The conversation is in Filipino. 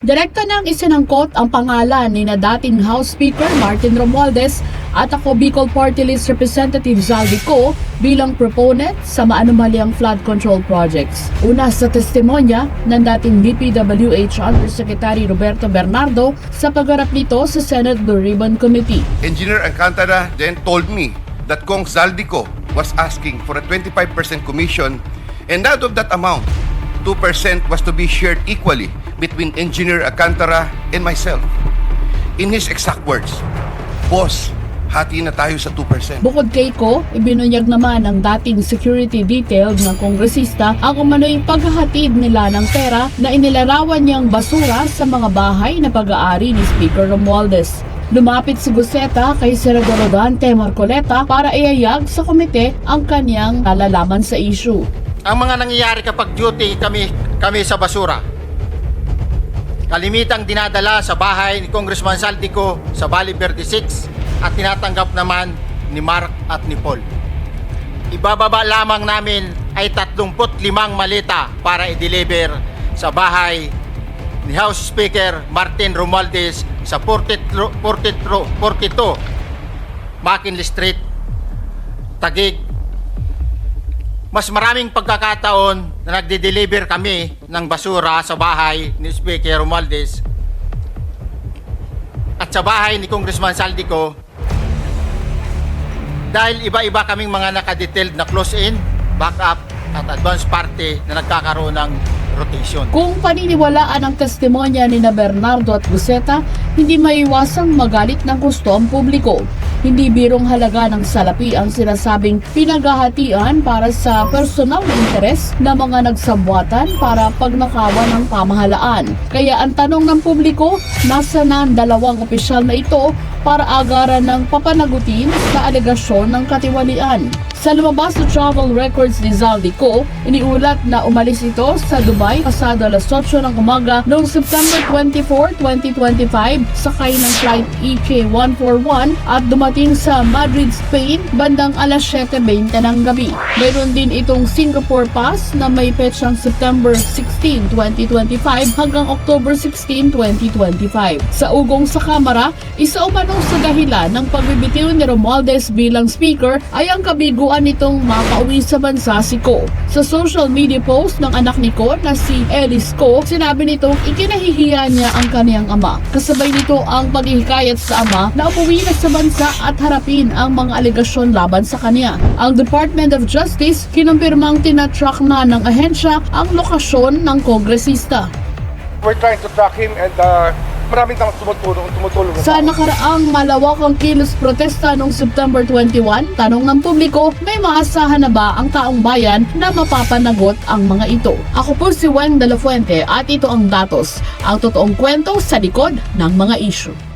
Direkta nang isinangkot ang pangalan ni na dating House Speaker Martin Romualdez at ako Bicol Party List Representative Zaldi Co bilang proponent sa maanumalyang flood control projects. Una sa testimonya ng dating DPWH Undersecretary Roberto Bernardo sa pagharap nito sa Senate Blue Ribbon Committee. Engineer Alcantara then told me that Kong Zaldico was asking for a 25% commission and out of that amount, 2% was to be shared equally between Engineer Alcantara and myself. In his exact words, Boss, hati na tayo sa 2%. Bukod kay Ko, ibinunyag naman ng dating security detail ng kongresista ang umano'y paghahatid nila ng pera na inilarawan niyang basura sa mga bahay na pag-aari ni Speaker Romualdez. Lumapit si Guseta kay Senador Rodante Marcoleta para iayag sa komite ang kanyang nalalaman sa issue. Ang mga nangyayari kapag duty kami kami sa basura. Kalimitang dinadala sa bahay ni Congressman Saldico sa Bali 36 at tinatanggap naman ni Mark at ni Paul. Ibababa lamang namin ay 35 maleta para i-deliver sa bahay ni House Speaker Martin Romualdez sa 42, 42, 42 McKinley Street, Taguig, mas maraming pagkakataon na nagde-deliver kami ng basura sa bahay ni Speaker Romualdez at sa bahay ni Congressman Saldico dahil iba-iba kaming mga nakadetailed na close-in, backup at advance party na nagkakaroon ng rotation. Kung paniniwalaan ang testimonya ni na Bernardo at Guseta, hindi maiwasang magalit ng gusto ang publiko. Hindi birong halaga ng salapi ang sinasabing pinaghahatian para sa personal na interes ng mga nagsabuatan para pagnakawan ng pamahalaan. Kaya ang tanong ng publiko, nasa na ang dalawang opisyal na ito para agaran ng papanagutin sa alegasyon ng katiwalian. Sa lumabas na travel records ni Zaldico, iniulat na umalis ito sa Dubai pasado alas 8 ng umaga noong September 24, 2025 sakay ng flight E EK141 at dumating sa Madrid, Spain bandang alas 7.20 ng gabi. Mayroon din itong Singapore Pass na may petsang September 16, 2025 hanggang October 16, 2025. Sa ugong sa kamera, isa umano sa dahilan ng pagbibitiw ni Romualdez bilang speaker ay ang kabiguan nitong makauwi sa bansa si Ko. Sa social media post ng anak ni Ko na si Ellis Ko, sinabi nitong ikinahihiya niya ang kaniyang ama. Kasabay nito ang paghihikayat sa ama na umuwi na sa bansa at harapin ang mga alegasyon laban sa kanya. Ang Department of Justice kinumpirmang tinatrack na ng ahensya ang lokasyon ng kongresista. We're trying to track him and uh, maraming tama tumutulong, tumutulong. Sa nakaraang malawakang kilos protesta noong September 21, tanong ng publiko, may maasahan na ba ang taong bayan na mapapanagot ang mga ito? Ako po si Wen De La Fuente at ito ang datos, ang totoong kwento sa likod ng mga issue.